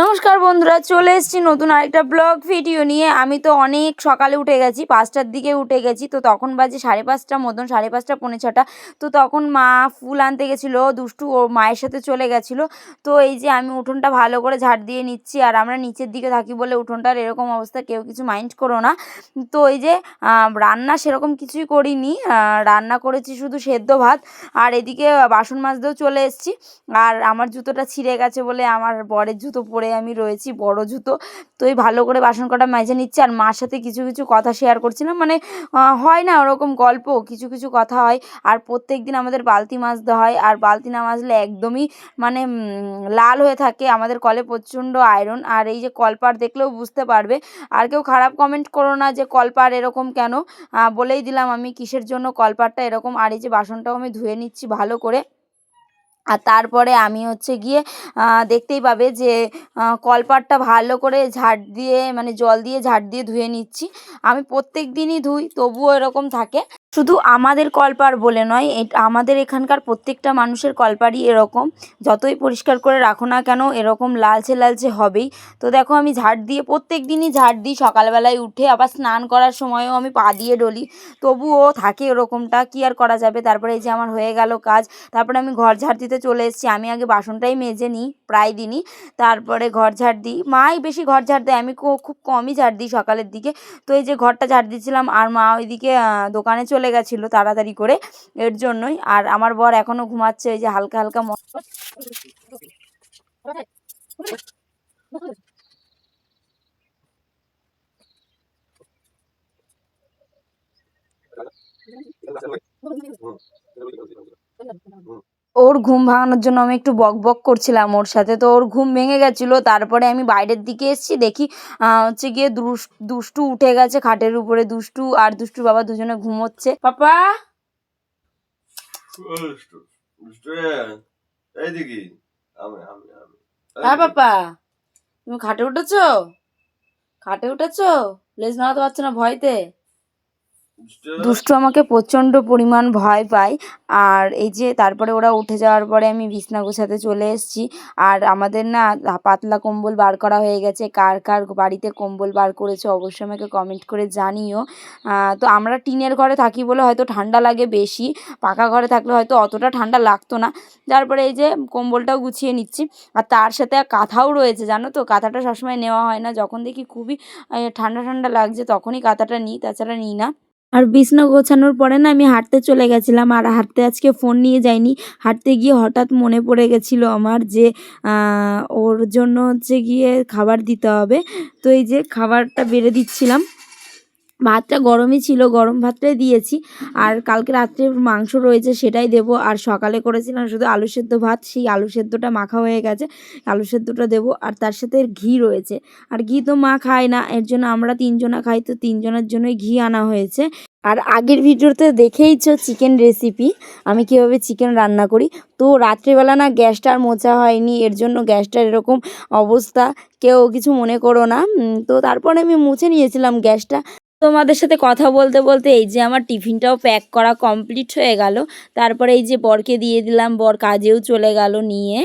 নমস্কার বন্ধুরা, চলে এসেছি নতুন আরেকটা ব্লগ ভিডিও নিয়ে। আমি তো অনেক সকালে উঠে গেছি, পাঁচটার দিকে উঠে গেছি, তো তখন বাজে সাড়ে পাঁচটা মতন, সাড়ে পাঁচটা, পৌনে ছটা। তো তখন মা ফুল আনতে গেছিল, দুষ্টু ও মায়ের সাথে চলে গেছিল। তো এই যে আমি উঠোনটা ভালো করে ঝাড় দিয়ে নিচ্ছি, আর আমরা নিচের দিকে থাকি বলে উঠোনটার এরকম অবস্থা, কেউ কিছু মাইন্ড করো না। তো এই যে রান্না সেরকম কিছুই করিনি রান্না করেছি শুধু সেদ্ধ ভাত, আর এদিকে বাসন মাজতেও চলে এসেছি। আর আমার জুতোটা ছিঁড়ে গেছে বলে আমার বরের জুতো পরে আমি রয়েছি, বড় জুতো। তো এই ভালো করে বাসন কটা মেজে নিচ্ছি আর মার সাথে কিছু কিছু কথা শেয়ার করছিলাম মানে হয় না ওরকম গল্প, কিছু কিছু কথা হয়। আর প্রত্যেক দিন আমাদের বালতি মাজতে হয়। আর বালতি না মাজলে একদমই মানে লাল হয়ে থাকে। আমাদের কলে প্রচণ্ড আয়রন আর এই যে কলপার দেখলেও বুঝতে পারবে। আর কেউ খারাপ কমেন্ট করো না যে কলপার এরকম কেন। বলেই দিলাম আমি কিসের জন্য কলপারটা এরকম। আর এই যে বাসনটাও আমি ধুয়ে নিচ্ছি ভালো করে। আর তারপরে আমি হচ্ছে গিয়ে দেখতেই পাবে যে কলপাটটা ভালো করে ঝাড় দিয়ে মানে জল দিয়ে ঝাড় দিয়ে ধুয়ে নিচ্ছি। আমি প্রত্যেক দিনই ধুই, তবুও এরকম থাকে। শুধু আমাদের কলপার বলে নয় এ- আমাদের এখানকার প্রত্যেকটা মানুষের কলপারই এরকম। যতই পরিষ্কার করে রাখো না কেন, এরকম লালচে লালচে হবেই। তো দেখো, আমি ঝাড় দিয়ে প্রত্যেক দিনই ঝাড় দিই। সকালবেলায় উঠে আবার স্নান করার সময়ও আমি পা দিয়ে ডলি। তবুও থাকে এরকমটা, কি আর করা যাবে? তারপরে এই যে আমার হয়ে গেল কাজ, তারপরে আমি ঘর ঝাড় দিতে চলে এসেছি। আমি আগে বাসনটাই মেজে নিই, প্রায় দিনই। তারপরে ঘর ঝাড় দিই। মাই বেশি ঘর ঝাড় দেয়, আমি খুব কমই ঝাড় দিই সকালের দিকে। তো এই যে ঘরটা ঝাড় দিচ্ছিলাম, আর মা ওইদিকে দোকানে চলে গেছিল তাড়াতাড়ি করে এর জন্যই। আর আমার বর এখনও ঘুমাচ্ছে, এই যে হালকা হালকা ম- ওর ঘুম ভাঙানোর জন্য আমি একটু বক বক করছিলাম ওর সাথে। তো ওর ঘুম ভেঙে গেছিল তারপরে আমি বাইরের দিকে এসেছি দেখি হচ্ছে গিয়ে দুষ্টু উঠে গেছে খাটের উপরে দুষ্টু আর দুষ্টু বাবা দুজনে ঘুমোচ্ছে। পাপা! হ্যাঁ পাপা তুমি খাটে উঠেছো? খাটে উঠেছো? লেজ নাড়াতে পারছ না ভয়তে? দুষ্টু আমাকে প্রচণ্ড পরিমাণ ভয় পায়। আর এই যে তারপরে ওরা উঠে যাওয়ার পরে আমি বিছনা গোছাতে চলে এসেছি। আর আমাদের না পাতলা কম্বল বার করা হয়ে গেছে। কার কার বাড়িতে কম্বল বার করেছে অবশ্যই আমাকে কমেন্ট করে জানিও। তো আমরা টিনের ঘরে থাকি বলে হয়তো ঠান্ডা লাগে বেশি। পাকা ঘরে থাকলে হয়তো অতটা ঠান্ডা লাগতো না। তারপরে এই যে কম্বলটাও গুছিয়ে নিচ্ছি। আর তার সাথে কাঁথাও রয়েছে, জানো তো? কাঁথাটা সবসময় নেওয়া হয় না। যখন দেখি খুবই ঠান্ডা ঠান্ডা লাগছে তখনই কাঁথাটা নিই, তাছাড়া নিই না। আর বিছনা গোছানোর পরে না আমি হাঁটতে চলে গেছিলাম আর হাঁটতে আজকে ফোন নিয়ে যাইনি। হাঁটতে গিয়ে হঠাৎ মনে পড়ে গেছিল আমার যে ওর জন্য হচ্ছে গিয়ে খাবার দিতে হবে। তো এই যে খাবারটা বেড়ে দিচ্ছিলাম। ভাতটা গরমই ছিল, গরম ভাতটাই দিয়েছি। আর কালকে রাত্রে মাংস রয়েছে সেটাই দেবো। আর সকালে করেছিলাম শুধু আলু সেদ্ধ ভাত, সেই আলু সেদ্ধটা মাখা হয়ে গেছে। আলু সেদ্ধটা দেবো। আর তার সাথে ঘি রয়েছে। আর ঘি তো মা খায় না, এর জন্য আমরা তিনজনা খাই, তো তিনজনের জন্যই ঘি আনা হয়েছে। আর আগের ভিডিওতে দেখেইছো চিকেন রেসিপি, আমি কীভাবে চিকেন রান্না করি? তো রাত্রিবেলা না গ্যাসটা আর মোছা হয়নি, এর জন্য গ্যাসটার এরকম অবস্থা। কেউ কিছু মনে করো না। তো তারপরে আমি মুছে নিয়েছিলাম গ্যাসটা। তোমাদের সাথে কথা বলতে বলতে এই যে আমার টিফিনটাও প্যাক করা কমপ্লিট হয়ে গেল। তারপরে এই যে বরকে দিয়ে দিলাম, বর কাজেও চলে গেল নিয়ে।